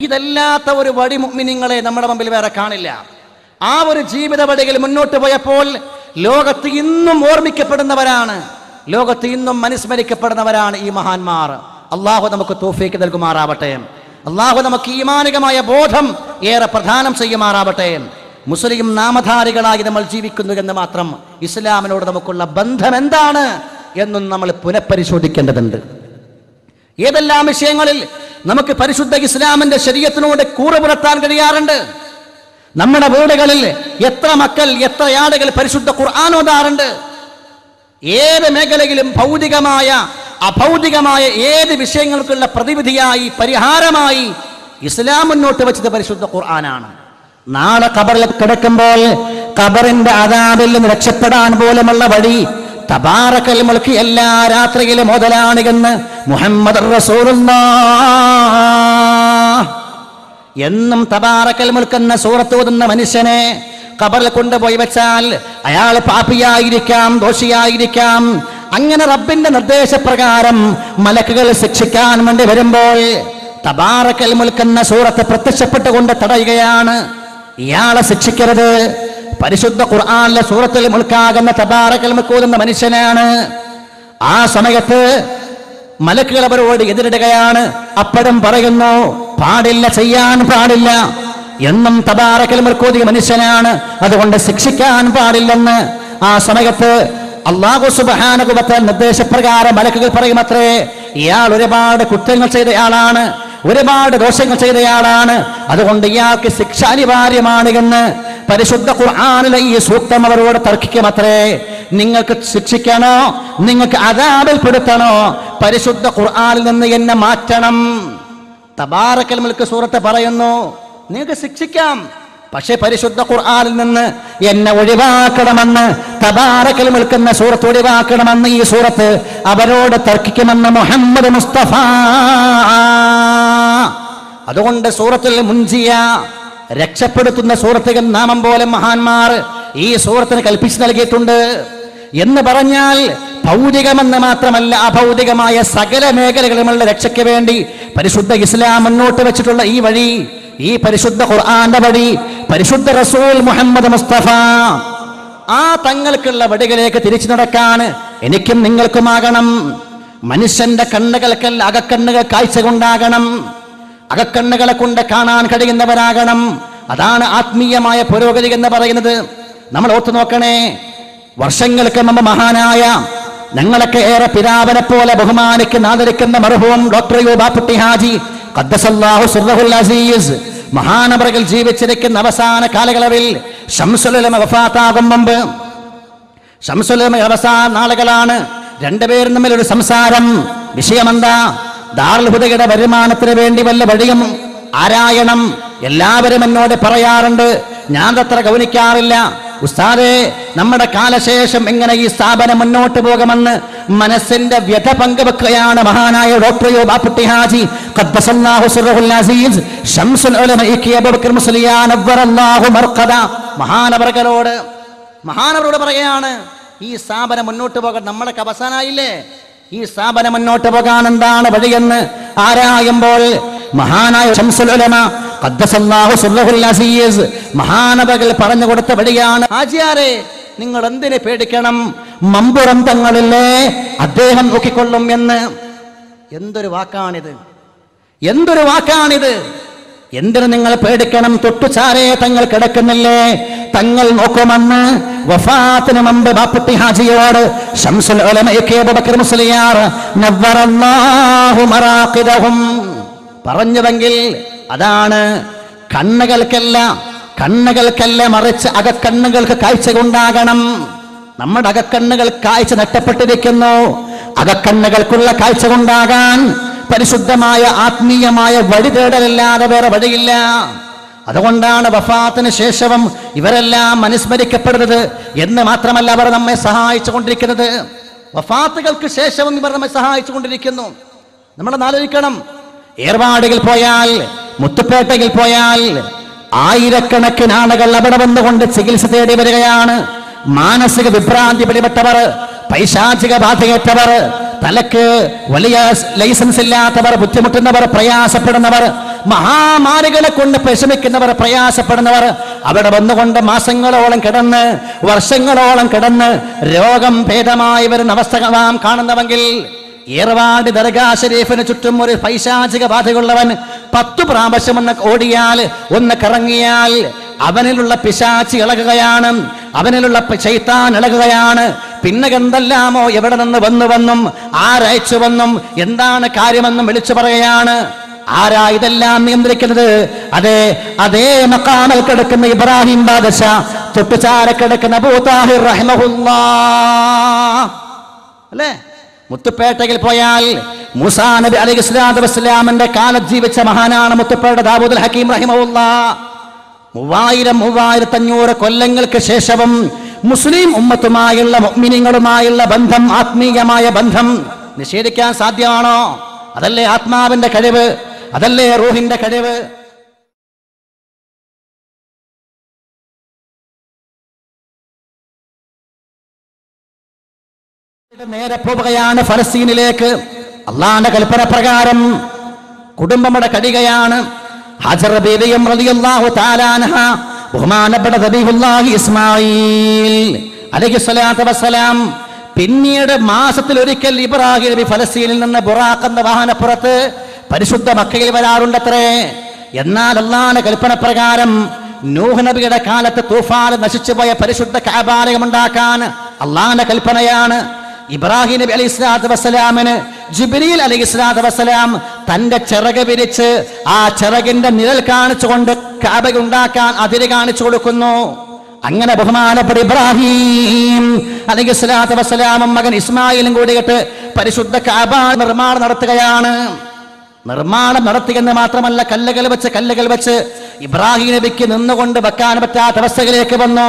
ഇതല്ലാത്ത ഒരു വഴി മുഗ്മിനിങ്ങളെ നമ്മുടെ മുമ്പിൽ വേറെ കാണില്ല. ആ ഒരു ജീവിത വഴികൾ മുന്നോട്ട് പോയപ്പോൾ ലോകത്ത് ഇന്നും ഓർമ്മിക്കപ്പെടുന്നവരാണ്. ലോകത്ത് ഇന്നും മനുസ്മരിക്കപ്പെടുന്നവരാണ് ഈ മഹാന്മാർ. അള്ളാഹു നമുക്ക് തോഫേക്ക് നൽകുമാറാവട്ടെ. അള്ളാഹു നമുക്ക് ഈമാനികമായ ബോധം ഏറെ പ്രധാനം ചെയ്യുമാറാവട്ടെ. മുസ്ലിം നാമധാരികളായി നമ്മൾ ജീവിക്കുന്നു എന്ന് മാത്രം ഇസ്ലാമിനോട് നമുക്കുള്ള ബന്ധം എന്താണ് എന്നും നമ്മൾ പുനഃപരിശോധിക്കേണ്ടതുണ്ട്. ഏതെല്ലാം വിഷയങ്ങളിൽ നമുക്ക് പരിശുദ്ധ ഇസ്ലാമിന്റെ ശരീരത്തിനോട് കൂറ് പുലർത്താൻ കഴിയാറുണ്ട്. നമ്മുടെ വീടുകളിൽ എത്ര മക്കൾ എത്ര ആളുകൾ പരിശുദ്ധ ഖുർആൻ ഓതാറുണ്ട്. ഏത് മേഖലയിലും ഭൗതികമായ അഭൗതികമായ ഏത് വിഷയങ്ങൾക്കുള്ള പ്രതിവിധിയായി പരിഹാരമായി ഇസ്ലാം മുന്നോട്ട് വെച്ചത് പരിശുദ്ധ ഖുർആനാണ്. നാളെ കബറിൽ കിടക്കുമ്പോൾ കബറിന്റെ അതാബിൽ നിന്ന് രക്ഷപ്പെടാൻ പോലുമുള്ള വഴി തബാറക്കൽ മുൾക്ക് എല്ലാ രാത്രിയിലും മുതലാണ് എന്ന് മുഹമ്മദ് എന്നും തബാറക്കൽ മുൽക്കുന്ന സൂറത്ത് ഓതുന്ന മനുഷ്യനെ കബറിൽ കൊണ്ടുപോയി വെച്ചാൽ അയാൾ പാപിയായിരിക്കാം ദോഷിയായിരിക്കാം. അങ്ങനെ റബ്ബിന്റെ നിർദ്ദേശപ്രകാരം മലക്കുകൾ ശിക്ഷിക്കാൻ വേണ്ടി വരുമ്പോൾ തബാറക്കൽ മുൽക്കുന്ന സൂറത്ത് പ്രത്യക്ഷപ്പെട്ടുകൊണ്ട് തടയുകയാണ്. ഇയാളെ ശിക്ഷിക്കരുത്. പരിശുദ്ധ ഖുർആാനിലെ സൂറത്തിൽ മുൾക്കാകുന്ന തബാറക്കൽ മുക്കൂതുന്ന മനുഷ്യനാണ്. ആ സമയത്ത് മലക്കുകൾ അവരോട് എതിരിടുകയാണ്. അപ്പോഴും പറയുന്നു പാടില്ല ചെയ്യാൻ പാടില്ല. എന്നും തബാറക്കൽ മുൽക്കൂതിയ മനുഷ്യനാണ്. അതുകൊണ്ട് ശിക്ഷിക്കാൻ പാടില്ലെന്ന്. ആ സമയത്ത് അള്ളാഹു സുബാനുകുബത്ത നിർദ്ദേശപ്രകാരം മലക്കുകൾ പറയുമത്രേ ഇയാൾ ഒരുപാട് കുറ്റങ്ങൾ ചെയ്തയാളാണ്. ഒരുപാട് ദോഷങ്ങൾ ചെയ്തയാളാണ്. അതുകൊണ്ട് ഇയാൾക്ക് ശിക്ഷ അനിവാര്യമാണ് എന്ന് പരിശുദ്ധ ഖുർആാനിലെ ഈ സൂക്തം അവരോട് തർക്കിക്കുമത്രേ. നിങ്ങൾക്ക് ശിക്ഷിക്കണോ? നിങ്ങൾക്ക് അതാപിൽപ്പെടുത്തണോ പരിശുദ്ധ ഖുർആാനിൽ നിന്ന് എന്നെ മാറ്റണം. തബാറക്കൽ മുൽക്ക് സൂറത്ത് പറയുന്നു നിങ്ങൾക്ക് ശിക്ഷിക്കാം. പക്ഷേ പരിശുദ്ധ ഖുർആാനിൽ നിന്ന് എന്നെ ഒഴിവാക്കണമെന്ന് തബാറക്കൽ മുൽക്കുന്ന സൂറത്ത് ഒഴിവാക്കണമെന്ന് ഈ സൂറത്ത് അവരോട് തർക്കിക്കുമെന്ന് മുഹമ്മദ് മുസ്തഫ. അതുകൊണ്ട് സൂറത്തിൽ മുൻജിയ രക്ഷപ്പെടുത്തുന്ന സൂറത്തുകൾ നാമം പോലെ മഹാന്മാർ ഈ സുഹൃത്തിന് കൽപ്പിച്ചു നൽകിയിട്ടുണ്ട്. എന്ന് പറഞ്ഞാൽ ഭൗതികമെന്ന് മാത്രമല്ല അഭൗതികമായ സകല മേഖലകളുമുള്ള രക്ഷയ്ക്ക് വേണ്ടി പരിശുദ്ധ ഇസ്ലാം മുന്നോട്ട് വെച്ചിട്ടുള്ള ഈ വഴി ഈ പരിശുദ്ധ ഖുർആന്റെ വഴി പരിശുദ്ധ റസൂൽ മുഹമ്മദ് മുസ്തഫ ആ തങ്ങൾക്കുള്ള വടികളിലേക്ക് തിരിച്ചു നടക്കാൻ എനിക്കും നിങ്ങൾക്കുമാകണം. മനുഷ്യന്റെ കണ്ണുകൾക്കല്ല അകക്കണ്ണുകൾ കാഴ്ച കൊണ്ടാകണം അകക്കണ്ണുകളെ കൊണ്ട് കാണാൻ കഴിയുന്നവരാകണം. അതാണ് ആത്മീയമായ പുരോഗതി എന്ന് പറയുന്നത്. നമ്മൾ ഓർത്തു നോക്കണേ വർഷങ്ങൾക്ക് മുമ്പ് മഹാനായ ഞങ്ങളൊക്കെ ഏറെ പിതാവിനെ പോലെ ബഹുമാനിക്കുന്ന ആദരിക്കുന്ന മർഹൂം ഡോക്ടർ യൂബാപ്പുട്ടി ഹാജി മഹാനവറുകൾ ജീവിച്ചിരിക്കുന്ന അവസാന കാലയളവിൽ ഷംസുലമ മുമ്പ്. ഷംസുലമ അവസാന നാളുകളാണ് രണ്ടുപേരും തമ്മിൽ ഒരു സംസാരം. വിഷയമെന്താ? ദാർൽഹുദയുടെ വരുമാനത്തിന് വേണ്ടി വല്ല വഴിയും ആരായണം? എല്ലാവരും എന്നോട് പറയാറുണ്ട് ഞാൻ അത്ര ഗൗനിക്കാറില്ല. ഉസ്താദെ നമ്മുടെ കാലശേഷം എങ്ങനെ ഈ സ്ഥാപനം മുന്നോട്ട് പോകുമെന്ന് മനസ്സിന്റെ വ്യഥ പങ്കുവെക്കുകയാണ് മഹാനായ ഡോക്ടർ യോബാപ്പുട്ടി ഹാജി. മഹാനവർകളോട് മഹാനവരോട് പറയാണ് ഈ സ്ഥാപനം മുന്നോട്ട് പോകാൻ നമ്മളൊക്കെ അവസാനായില്ലേ? ഈ സ്ഥാപനം മുന്നോട്ട് പോകാൻ എന്താണ് വഴിയെന്ന് ആരായുമ്പോൾ മഹാനായ മഹാനവകൾ പറഞ്ഞു കൊടുത്ത വഴിയാണ്. ആചാരെ നിങ്ങൾ എന്തിനെ പേടിക്കണം? മമ്പുറം തങ്ങളില്ലേ അദ്ദേഹം നോക്കിക്കൊള്ളും എന്ന്. എന്തൊരു വാക്കാണിത്? എന്തൊരു വാക്കാണിത്? എന്തിനു നിങ്ങൾ പേടിക്കണം? തൊട്ടുചാരേ തങ്ങൾ കിടക്കുന്നില്ലേ? തങ്ങൾ നോക്കുമെന്ന് വഫാത്തിന് മുമ്പ് ബാപ്പുട്ടി ഹാജിയോട് ഷംസുൽ പറഞ്ഞതെങ്കിൽ അതാണ്. കണ്ണുകൾക്കല്ല കണ്ണുകൾക്കല്ല മറിച്ച് അകക്കണ്ണുകൾക്ക് കാഴ്ച കൊണ്ടാകണം. നമ്മുടെ അകക്കണ്ണുകൾ കാഴ്ച നഷ്ടപ്പെട്ടിരിക്കുന്നു. അകക്കണ്ണുകൾക്കുള്ള കാഴ്ച കൊണ്ടാകാൻ പരിശുദ്ധമായ ആത്മീയമായ വഴി തേടലല്ലാതെ വേറെ വഴിയില്ല. അതുകൊണ്ടാണ് വഫാത്തിന് ശേഷവും ഇവരെല്ലാം അനുസ്മരിക്കപ്പെടുന്നത് എന്ന് മാത്രമല്ല അവർ നമ്മെ സഹായിച്ചു കൊണ്ടിരിക്കുന്നത് വഫാത്തുകൾക്ക് ശേഷവും ഇവർ നമ്മെ സഹായിച്ചു കൊണ്ടിരിക്കുന്നു നമ്മൾ ആലോചിക്കണം. ഏർവാടിയിൽ പോയാൽ മുത്തുപേട്ടയിൽ പോയാൽ ആയിരക്കണക്കിന് ആളുകൾ അവിടെ വന്നുകൊണ്ട് ചികിത്സ തേടി വരികയാണ്. മാനസിക വിഭ്രാന്തി പിടിപെട്ടവർ പൈശാചിക ബാധയേറ്റവർ തലക്ക് വലിയ ലൈസൻസ് ഇല്ലാത്തവർ ബുദ്ധിമുട്ടുന്നവർ പ്രയാസപ്പെടുന്നവർ മഹാമാരികളെ കൊണ്ട് വിഷമിക്കുന്നവർ പ്രയാസപ്പെടുന്നവർ അവിടെ വന്നുകൊണ്ട് മാസങ്ങളോളം കിടന്ന് വർഷങ്ങളോളം കിടന്ന് രോഗം ഭേദമായി വരുന്ന അവസ്ഥ നാം കാണുന്നവെങ്കിൽ ഏർവാട് ദർഗാ ഷരീഫിന് ചുറ്റും ഒരു പൈശാചിക ബാധയുള്ളവൻ പത്തു പ്രാവശ്യം ഒന്ന് ഓടിയാൽ ഒന്ന് കറങ്ങിയാൽ അവനിലുള്ള പിശാച്ചി ഇളകുകയാണ് അവനിലുള്ള ചൈത്താൻ ഇളകുകയാണ് പിന്നെ എന്തെല്ലാമോ എവിടെ നിന്ന് വന്നു വന്നും ആരയച്ചു വന്നും എന്താണ് കാര്യമെന്നും വിളിച്ചു പറയുകയാണ്. ആരാ ഇതെല്ലാം നിയന്ത്രിക്കുന്നത്? അതെ അതേ മക്കാമൽ കിടക്കുന്ന ഇബ്രാഹിം ബാദശ തൊട്ടുചാര കിടക്കുന്ന അല്ലേ? മുത്തുപ്പേട്ടയിൽ പോയാൽ മുസാ നബി അലി ഇസ്ലാദ് വസ്ലാമിന്റെ കാലത്ത് ജീവിച്ച മഹാനാണ് മുത്തുപ്പേട്ട ദാവൂദ് ഹക്കീം റഹിമഹുല്ല. മൂവായിരം മൂവായിരത്തി അഞ്ഞൂറ് കൊല്ലങ്ങൾക്ക് ശേഷവും മുസ്ലിം ഉമ്മത്തുമായുള്ള മുഅ്മിനീങ്ങളുമായുള്ള ബന്ധം ആത്മീയമായ ബന്ധം നിഷേധിക്കാൻ സാധ്യമാണോ? അതല്ലേ ആത്മാവിന്റെ കഴിവ്? അതല്ലേ റൂഹിന്റെ കഴിവ്? നേരെ പോവുകയാണ് ഫലസ്തീനിലേക്ക്. അള്ളാന്റെ കൽപ്പന പ്രകാരം കുടുംബമടെ കടികയാണ്. ഹാജർ ബീവിയും റളിയല്ലാഹു തആലാൻഹ ബഹുമാനപ്പെട്ട ദബീഹുല്ലാഹി ഇസ്മായിൽ അലൈഹി പിന്നീട് മാസത്തിൽ ഒരിക്കൽ ഇബ്രാഹിം നബി ഫലസ്തീനിൽ നിന്ന് ബുറാഖ് എന്ന വാഹനപ്പുറത്ത് പരിശുദ്ധ മക്കയിൽ വരാറുണ്ടത്രേ. എന്നാൽ അള്ളാന്റെ കൽപ്പന പ്രകാരം നൂഹ് നബിയുടെ കാലത്ത് തൂഫാൻ നശിച്ചുപോയ പരിശുദ്ധ കാബാലയം ഉണ്ടാക്കാൻ അള്ളാന്റെ കൽപ്പനയാണ്. ഇബ്രാഹിം നബി അലൈഹി സ്വലാത്തു വസ്സലാമിന് ജിബ്രീൽ അലൈഹി സ്വലാത്തു വസ്സലാം തന്റെ ചിറക് വിരിച്ച് ആ ചിറകിന്റെ നിഴൽ കാണിച്ചുകൊണ്ട് കാബക ഉണ്ടാക്കാൻ അതിര് കാണിച്ചു കൊടുക്കുന്നു. അങ്ങനെ ബഹുമാനപ്പെട്ട ഇബ്രാഹിം അലൈഹി സ്വലാത്തു വസ്സലാമും മകൻ ഇസ്മായിലും കൂടിയിട്ട് പരിശുദ്ധ കാബ നിർമ്മാണം നടത്തുകയാണ്. നിർമ്മാണം നടത്തിയെന്ന് മാത്രമല്ല കല്ലുകൾ വെച്ച് കല്ലുകൾ വെച്ച് ഇബ്രാഹിം നബിക്ക് നിന്നുകൊണ്ട് വെക്കാൻ പറ്റാത്ത അവസ്ഥയിലേക്ക് വന്നു.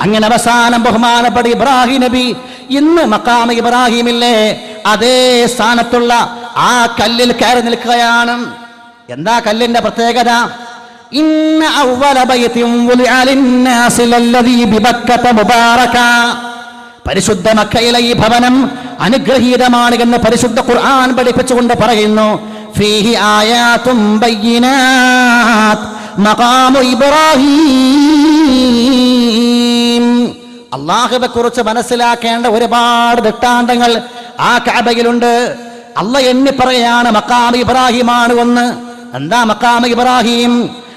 അങ്ങനെ അവസാനം ബഹുമാനപ്പെട്ട ഇബ്രാഹിം നബി ഇന്ന് മക്കാമ ഇബ്രാഹിമില്ലേ? അതേ സ്ഥാനത്തുള്ള ആ കല്ലിൽ കയറി നിൽക്കുകയാണ്. എന്താ കല്ലിന്റെ പ്രത്യേകത? ഇന്ന അവ്വല പരിശുദ്ധ മക്കയിലെ ഈ ഭവനം അനുഗ്രഹീതമാണ് എന്ന് പരിശുദ്ധ ഖുർആൻ പഠിപ്പിച്ചുകൊണ്ട് പറയുന്നു. ഫീഹി ആയാത്തും ബയ്യിനാത് മഖാമു ഇബ്രാഹിം. അള്ളാഹുവെ കുറിച്ച് മനസ്സിലാക്കേണ്ട ഒരുപാട് ദൃഷ്ടാന്തങ്ങൾ ആ കാബയിലുണ്ട്. അല്ല എന്നെ പറയാണ് മക്കാം ഇബ്രാഹിമാണ് ഒന്ന്. എന്താ മക്കാം ഇബ്രാഹിം?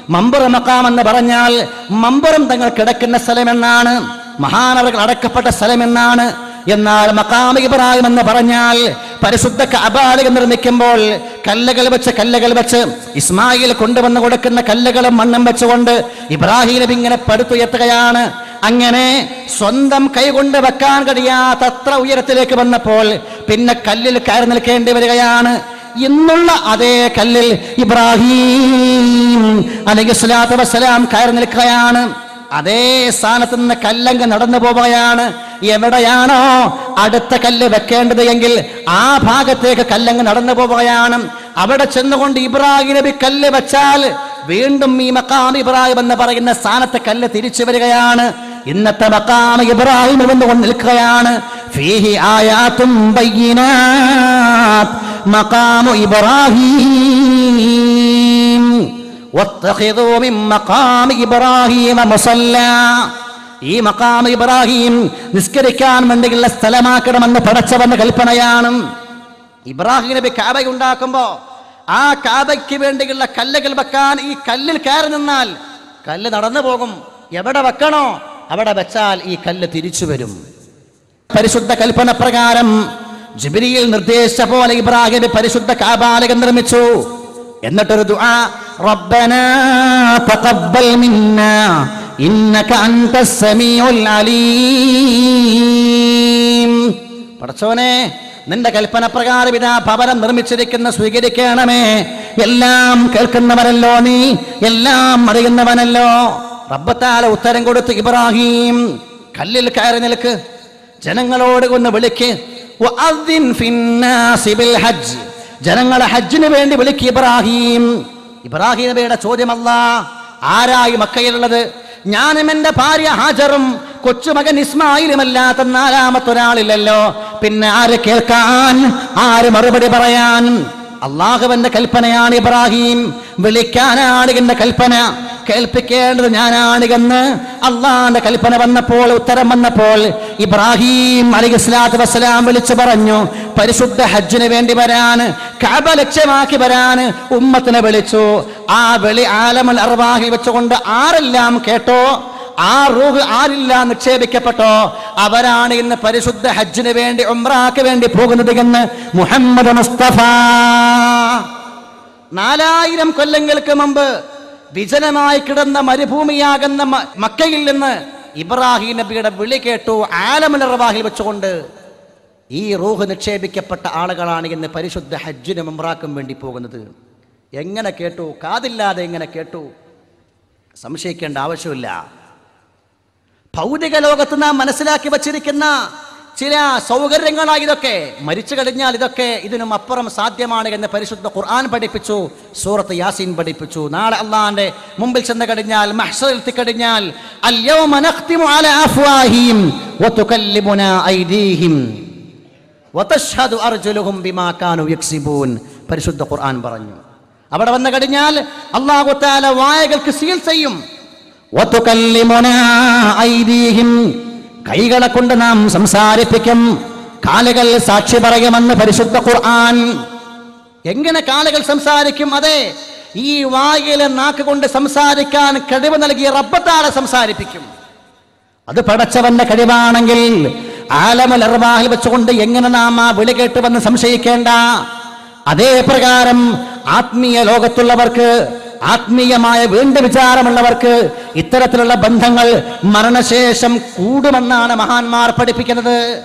മമ്പുറ മക്കാം എന്ന് പറഞ്ഞാൽ മമ്പുറം തങ്ങൾ കിടക്കുന്ന സ്ഥലമെന്നാണ് മഹാനവകൾ അടക്കപ്പെട്ട സ്ഥലമെന്നാണ്. എന്നാൽ മക്കാം ഇബ്രാഹിം എന്ന് പറഞ്ഞാൽ പരിശുദ്ധ കബാലകം നിർമ്മിക്കുമ്പോൾ കല്ലുകൾ വെച്ച് കല്ലുകൾ വെച്ച് ഇസ്മായിൽ കൊണ്ടുവന്ന് കൊടുക്കുന്ന കല്ലുകളും മണ്ണും വെച്ചുകൊണ്ട് ഇബ്രാഹിം ഇങ്ങനെ പടുത്തുയർത്തുകയാണ്. അങ്ങനെ സ്വന്തം കൈകൊണ്ട് വെക്കാൻ കഴിയാത്തത്ര ഉയരത്തിലേക്ക് വന്നപ്പോൾ പിന്നെ കല്ലിൽ കയറി നിൽക്കേണ്ടി വരികയാണ്. ഇന്നുള്ള അതേ കല്ലിൽ ഇബ്രാഹിം അല്ലെങ്കിൽ സ്വലാത്തു വസ്സലാം കയറി നിൽക്കുകയാണ്. അതേ സ്ഥാനത്ത് നിന്ന് കല്ലങ്ങ് നടന്നു പോവുകയാണ്. എവിടെയാണോ അടുത്ത കല്ല് വെക്കേണ്ടത് എങ്കിൽ ആ ഭാഗത്തേക്ക് കല്ലങ്ങ് നടന്നു പോവുകയാണ്. അവിടെ ചെന്നുകൊണ്ട് ഇബ്രാഹിം നബി കല്ല് വെച്ചാൽ വീണ്ടും ഈ മക്കാം ഇബ്രാഹിം എന്ന് പറയുന്ന സ്ഥാനത്തെ കല്ല് തിരിച്ചു വരികയാണ്. ഇന്നത്തെ മക്കാം ഇബ്രാഹിം വന്നുകൊണ്ട് നിൽക്കുകയാണ് ഫീഹി ആയാത്തും ബയ്യിനാത്ത് മഖാമു ഇബ്രാഹിം واتخذوا من مقام إبراهيم مصلى ഈ മക്കാം ഇബ്രാഹിം നിസ്കരിക്കാൻ വേണ്ടിയുള്ള സ്ഥലമാക്കണമെന്ന് പടച്ചവന്റെ കൽപ്പനയാണ് ഇബ്രാഹിം നബി കാബ ഉണ്ടാക്കുമ്പോ ആ കാബയ്ക്ക് വേണ്ടിയുള്ള കല്ലുകൾ വെക്കാൻ ഈ കല്ലിൽ കയറി നിന്നാൽ കല്ല് നടന്നു പോകും എവിടെ വെക്കണോ അവിടെ വെച്ചാൽ ഈ കല്ല് തിരിച്ചു വരും. പരിശുദ്ധ കൽപ്പന പ്രകാരം ജിബിരിയിൽ നിർദ്ദേശിച്ച പോലെ ഇബ്രാഹിം പരിശുദ്ധ കാബാലകം നിർമ്മിച്ചു. എന്നിട്ടൊരു ദുആ തഖബ്ബൽ ഇന്നക അൻതസ് അലീം. നിന്റെ കൽപ്പന പ്രകാരം ഇതാ ഭവനം നിർമ്മിച്ചിരിക്കുന്ന സ്വീകരിക്കണമേ. എല്ലാം കേൾക്കുന്നവനല്ലോ നീ എല്ലാം അറിയുന്നവനല്ലോ. റബ്ബത്താല ഉത്തരം കൊടുത്തു ഇബ്രാഹിം കല്ലിൽ കയറി നിൽക്ക്. ജനങ്ങളോട് ഒന്ന് വിളിക്ക്. ഹജ്ജ്. ജനങ്ങളെ ഹജ്ജിന് വേണ്ടി വിളിക്ക് ഇബ്രാഹിം. ഇബ്രാഹിം നബിയുടെ ചോദ്യമല്ല ആരായി മക്കയിലുള്ളത്? ഞാനും എന്റെ ഭാര്യ ഹാജറും കൊച്ചുമകൻ ഇസ്മായിലുമല്ലാത്ത നാലാമത്തെ ഒരാളില്ലല്ലോ പിന്നെ ആര് കേൾക്കാൻ? ആര് മറുപടി പറയാൻ? അള്ളാഹുവിന്റെ കൽപ്പനയാണ് ഇബ്രാഹിം. വിളിക്കാനാണ് എന്റെ കൽപ്പന. കേൾപ്പിക്കേണ്ടത് ഞാനാണ് എന്ന് അള്ളാന്റെ കൽപ്പന വന്നപ്പോൾ ഉത്തരം വന്നപ്പോൾ ഇബ്രാഹിം അലി സ്വലാത്തു വസ്സലാം വിളിച്ചു പറഞ്ഞു പരിശുദ്ധ ഹജ്ജിന് വേണ്ടി വരാൻ കഅബ ലക്ഷ്യമാക്കി വരാൻ ഉമ്മത്തിനെ വിളിച്ചു. ആ വിളി ആലമൽ അർവാഹിൽ വെച്ചുകൊണ്ട് ആരെല്ലാം കേട്ടോ? ആ റൂഹ് ആരില്ല നിക്ഷേപിക്കപ്പെട്ടോ? അവരാണ് ഇന്ന് പരിശുദ്ധ ഹജ്ജിന് വേണ്ടി ഉംറാക്ക് വേണ്ടി പോകുന്നത് എന്ന് മുഹമ്മദ് മുസ്തഫ. നാലായിരം കൊല്ലങ്ങൾക്ക് മുമ്പ് വിജനമായി കിടന്ന മരുഭൂമിയാകുന്ന മക്കയിൽ നിന്ന് ഇബ്രാഹിം നബിയുടെ വിളി കേട്ടു ആലമുൽ വെച്ചുകൊണ്ട് ഈ റൂഹ് നിക്ഷേപിക്കപ്പെട്ട ആളുകളാണ് ഇന്ന് പരിശുദ്ധ ഹജ്ജിനും ഉംറാക്കും വേണ്ടി പോകുന്നത്. എങ്ങനെ കേട്ടു? കാതില്ലാതെ എങ്ങനെ കേട്ടു? സംശയിക്കേണ്ട ആവശ്യമില്ല. ഭൗതിക ലോകത്ത് നാം മനസ്സിലാക്കി വച്ചിരിക്കുന്ന ചില സൗകര്യങ്ങളാണ് ഇതൊക്കെ മരിച്ചു കഴിഞ്ഞാൽ ഇതൊക്കെ ഇതിനും അപ്പുറം സാധ്യമാണ് എന്ന് പരിശുദ്ധ ഖുർആൻ പഠിപ്പിച്ചു സൂറത്ത് യാസീൻ പഠിപ്പിച്ചു. നാളെ അള്ളാന്റെ മുമ്പിൽ ചെന്ന് കഴിഞ്ഞാൽ മഹ്സറിൽ എത്തിക്കഴിഞ്ഞാൽ പരിശുദ്ധ ഖുർആൻ പറഞ്ഞു. അവിടെ വന്നു കഴിഞ്ഞാൽ അള്ളാഹു തആല വായകൾക്ക് സീൽ ചെയ്യും. കൈകളെ കൊണ്ട് നാം സംസാരിപ്പിക്കും. കാലുകൾ സാക്ഷി പറയുമെന്ന് പരിശുദ്ധ ഖുർആൻ. എങ്ങനെ കാലുകൾ സംസാരിക്കും? അതെ ഈ വായിലെ നാക്ക് കൊണ്ട് സംസാരിക്കാൻ കഴിവ് നൽകിയ റബ്ബത്താളെ സംസാരിപ്പിക്കും. അത് പടച്ചവന്റെ കഴിവാണെങ്കിൽ ആലമൽ അർവാഹിൽ വെച്ചുകൊണ്ട് എങ്ങനെ നാം ആ വിളി കേട്ടുവെന്ന് സംശയിക്കേണ്ട. അതേ പ്രകാരം ആത്മീയ ലോകത്തുള്ളവർക്ക് ആത്മീയമായ വീണ്ടും വിചാരമുള്ളവർക്ക് ഇത്തരത്തിലുള്ള ബന്ധങ്ങൾ മരണശേഷം കൂടുമെന്നാണ് മഹാന്മാർ പഠിപ്പിക്കുന്നത്.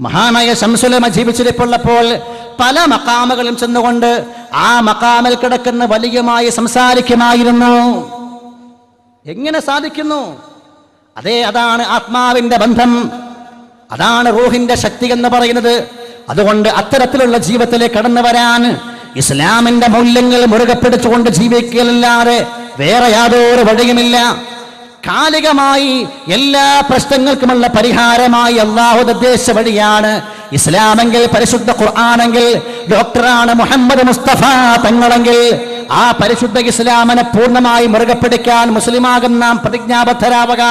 മഹാനായ ശംസുലമ ജീവിച്ചിരിപ്പുള്ളപ്പോൾ പല മക്കാമുകളും ചെന്നുകൊണ്ട് ആ മക്കാമിൽ കിടക്കുന്ന വലിയമായി സംസാരിക്കുമായിരുന്നു. എങ്ങനെ സാധിക്കുന്നു? അതെ അതാണ് ആത്മാവിന്റെ ബന്ധം. അതാണ് റൂഹിന്റെ ശക്തി എന്ന് പറയുന്നത്. അതുകൊണ്ട് അത്തരത്തിലുള്ള ജീവിതത്തിലേക്ക് കടന്നു വരാൻ ഇസ്ലാമിന്റെ മൂല്യങ്ങൾ മുറുകെ പിടിച്ചുകൊണ്ട് ജീവിക്കലല്ലാതെ വേറെ യാതൊരു വഴിയുമില്ല. കാലികമായി എല്ലാ പ്രശ്നങ്ങൾക്കുമുള്ള പരിഹാരമായി അള്ളാഹു നിർദ്ദേശ വഴിയാണ് ഇസ്ലാമെങ്കിൽ പരിശുദ്ധ ഖുർആാനെങ്കിൽ ഡോക്ടറാണ് മുഹമ്മദ് മുസ്തഫ തങ്ങളെങ്കിൽ. ആ പരിശുദ്ധ ഇസ്ലാമിനെ പൂർണമായി മുറുകെ പിടിക്കാൻ മുസ്ലിമാകും നാം പ്രതിജ്ഞാബദ്ധരാവുക.